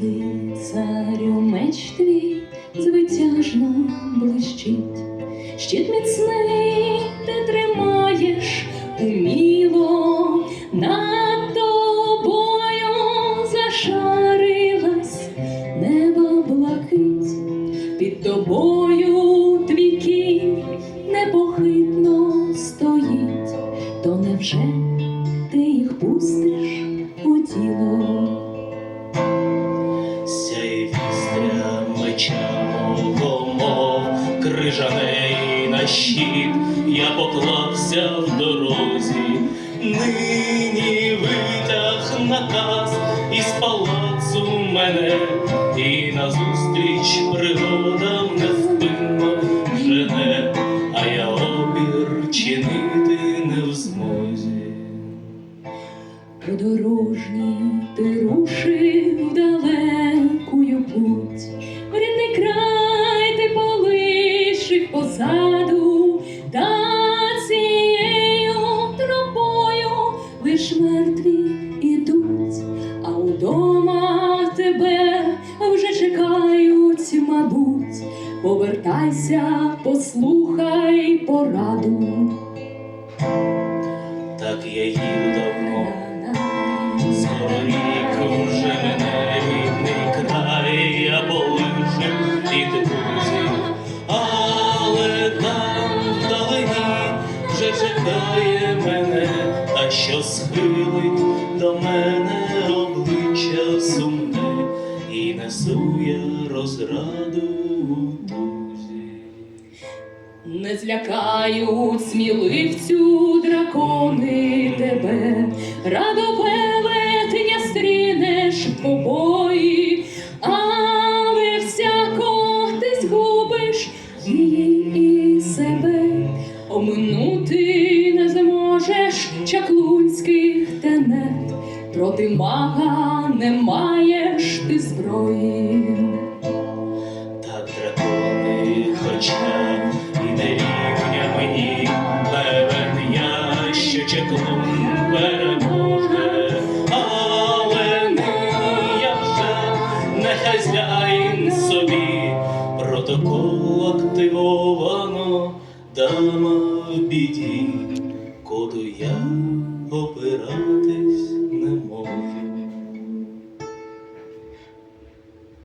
завжди царю меч твій звитяжно блищить, щит міцний ти тримаєш уміло, над тобою зашарилась небо блакить, під тобою твій кінь непохитно стоїть, то невже ти їх пустиш у тіло? Крижаний на щит, я поклався в дорозі, нині витяг наказ із палацу мене, і назустріч пригодам невпинно жене, а я опір чинити не в змозі. Подорожній ти рушив позаду, та цією тропою лиш мертві ідуть, а удома тебе вже чекають, мабуть. Повертайся, послухай пораду. Так я їду давно. Скоро що схилить до мене обличчя сумне, і несу я розраду у дузі. Не злякають сміливцю дракони тебе, радо велетня стрінеш побої, але всяко ти згубиш її і себе, оминути не зможеш чаклунських тенет, проти мага не маєш ти зброї. Так дракони, хоча і не рівня мені, певен я, що чеклун переможе, але нині я вже не хазяїн собі, протокол активовано, дама в біді, Коду я опиратись.